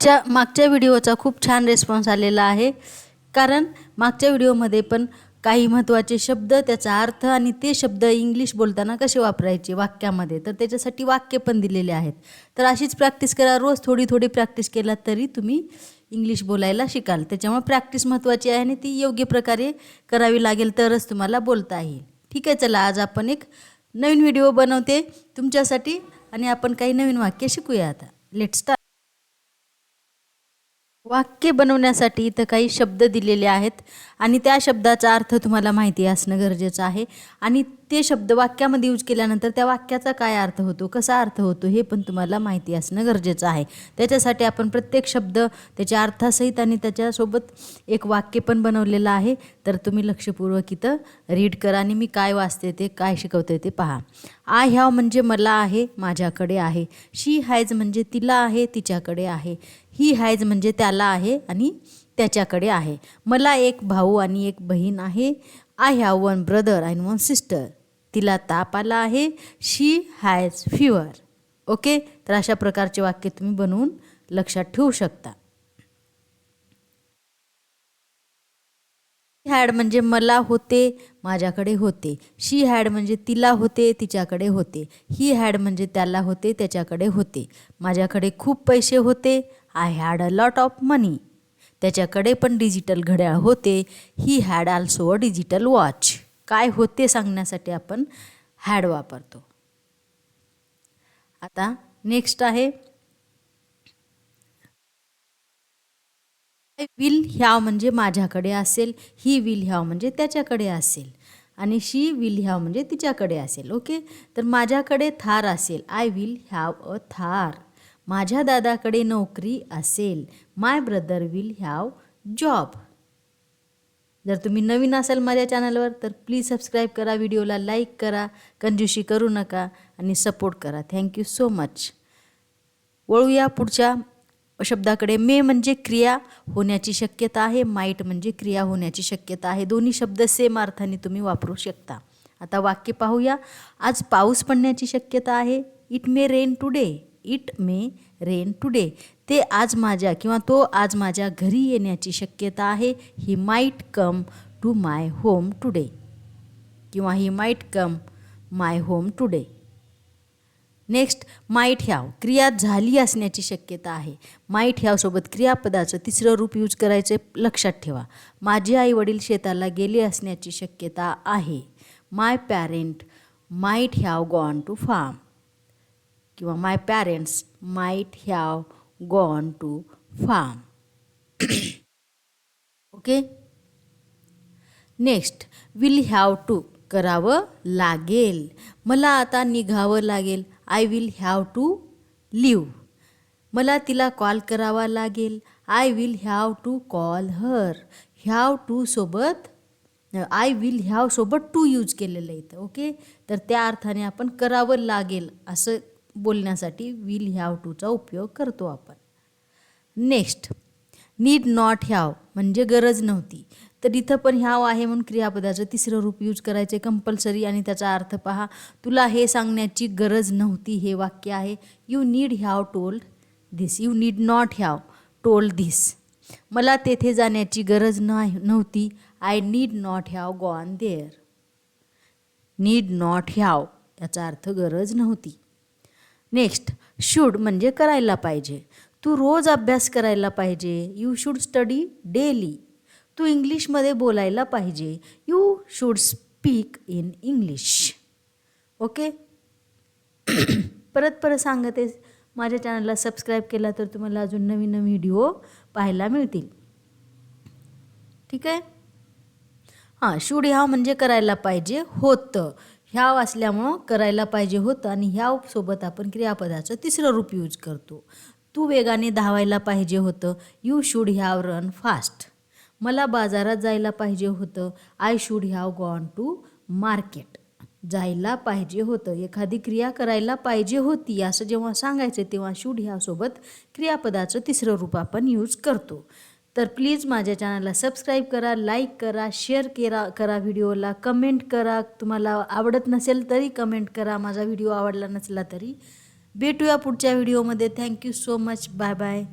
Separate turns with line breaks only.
मागच्या मागच्या व्हिडिओचा खूप छान रेस्पॉन्स आलेला आहे. कारण मागच्या व्हिडिओमध्ये पण काही महत्त्वाचे शब्द त्याचा अर्थ आणि ते शब्द इंग्लिश बोलताना कसे वापरायचे वाक्यामध्ये? तर त्याच्यासाठी वाक्य पण दिलेले आहेत. तर अशीच प्रॅक्टिस करा. रोज थोडी थोडी प्रॅक्टिस केला तरी तुम्ही इंग्लिश बोलायला शिकाल. त्याच्यामुळे प्रॅक्टिस महत्त्वाची आहे आणि ती योग्य प्रकारे करावी लागेल तरच तुम्हाला बोलता येईल. ठीक आहे चला आज आपण एक नवीन व्हिडिओ बनवते तुमच्यासाठी आणि आपण काही नवीन वाक्य शिकूया आता. लेट स्टार्ट वाक्य बनवण्यासाठी इथं काही शब्द दिलेले आहेत आणि त्या शब्दाचा अर्थ तुम्हाला माहिती असणं गरजेचं आहे. आणि ते शब्द वाक्यामध्ये यूज केल्यानंतर त्या वाक्याचा काय अर्थ होतो कसा अर्थ होतो हे पण तुम्हाला माहिती असणं गरजेचं आहे. त्याच्यासाठी आपण प्रत्येक शब्द त्याच्या अर्थासहित आणि त्याच्यासोबत एक वाक्य पण बनवलेलं आहे. तर तुम्ही लक्षपूर्वक इथं रीड करा आणि मी काय वाचते ते काय शिकवते ते पहा. आय ह्याव म्हणजे मला आहे माझ्याकडे आहे. शी हॅज म्हणजे तिला आहे तिच्याकडे आहे. ही हॅज म्हणजे त्याला आहे आणि त्याच्याकडे आहे. मला एक भाऊ आणि एक बहीण आहे. I have one brother and one sister तिला ताप आला आहे. शी हॅज फिवर ओके तर अशा प्रकारचे वाक्य तुम्ही बनवून लक्षात ठेवू शकता. हॅड म्हणजे मला होते माझ्याकडे होते. शी हॅड म्हणजे तिला होते तिच्याकडे होते. ही हॅड म्हणजे त्याला होते त्याच्याकडे होते. माझ्याकडे खूप पैसे होते I had a lot of money त्याच्याकडे पण डिजिटल घड्याळ होते. He had also a digital watch काय होते सांगण्यासाठी आपण हॅड वापरतो. आता नेक्स्ट आहे. विल ह्याव म्हणजे माझ्याकडे असेल. ही विल ह्याव म्हणजे त्याच्याकडे असेल. आणि शी विल ह्याव म्हणजे तिच्याकडे असेल. ओके तर माझ्याकडे थार असेल. I will have a Thar. माझ्या दादाकडे नोकरी असेल my brother will have job जर तुम्ही नवीन असाल माझ्या चॅनलवर तर प्लीज सबस्क्राईब करा व्हिडिओला लाईक करा कंजूशी करू नका आणि सपोर्ट करा. थँक्यू सो मच वळूया पुढच्या शब्दाकडे. मे म्हणजे क्रिया होण्याची शक्यता आहे माईट म्हणजे क्रिया होण्याची शक्यता आहे. दोन्ही शब्द सेम अर्थाने तुम्ही वापरू शकता. आता वाक्य पाहूया. आज पाऊस पडण्याची शक्यता आहे. It may rain today it may rain today. ते आज माझ्या किंवा तो आज माझ्या घरी येण्याची शक्यता आहे. He might come to my home today किंवा he might come my home today next might have क्रिया झाली असण्याची शक्यता आहे. माईट ह्यावसोबत क्रियापदाचं तिसरं रूप यूज करायचे लक्षात ठेवा. माझे आई वडील शेताला गेले असण्याची शक्यता आहे. My parent might have gone to farm किंवा my parents might have gone to farm okay next will have to करावं लागेल. मला आता निघावं लागेल. I will have to leave मला तिला कॉल करावा लागेल. I will have to call her have to सोबत आय विल ह्याव सोबत टू यूज केलेलं इथं. ओके तर त्या अर्थाने आपण करावं लागेल असं बोलण्यासाठी विल ह्याव टूचा उपयोग करतो आपण. नेक्स्ट नीड नॉट ह्याव म्हणजे गरज नव्हती. तर इथं पण ह्याव आहे म्हणून क्रियापदाचं तिसरं रूप यूज करायचे कंपल्सरी आणि त्याचा अर्थ पहा तुला हे सांगण्याची गरज नव्हती हे वाक्य आहे. You need have told this you need not have told this मला तेथे जाण्याची गरज नाही नव्हती. I need not have gone there need not have याचा अर्थ गरज नव्हती. नेक्स्ट शूड म्हणजे करायला पाहिजे. तू रोज अभ्यास करायला पाहिजे. यू शूड स्टडी डेली तू इंग्लिशमध्ये बोलायला पाहिजे. You should speak in English okay परत परत सांगते. माझ्या चॅनलला सबस्क्राईब केला तर तुम्हाला अजून नवीन नवीन व्हिडिओ पाहायला मिळतील. ठीक आहे? हां शूड ह्या म्हणजे करायला पाहिजे होतं. ह्याव असल्यामुळं करायला पाहिजे होतं आणि ह्याव सोबत आपण क्रियापदाचं तिसरं रूप यूज करतो. तू वेगाने धावायला पाहिजे होतं. You should have run fast मला बाजारात जायला पाहिजे होतं. I should have gone to market जायला पाहिजे होतं. एखादी क्रिया करायला पाहिजे होती असं जेव्हा सांगायचं तेव्हा शूड ह्यासोबत क्रियापदाचं तिसरं रूप आपण यूज करतो. तर प्लीज माझ्या चॅनलला सबस्क्राईब करा लाईक करा शेअर केरा करा व्हिडिओला कमेंट करा. तुम्हाला आवडत नसेल तरी कमेंट करा. माझा व्हिडिओ आवडला नसला तरी. भेटूया पुढच्या व्हिडिओमध्ये. Thank you so much bye bye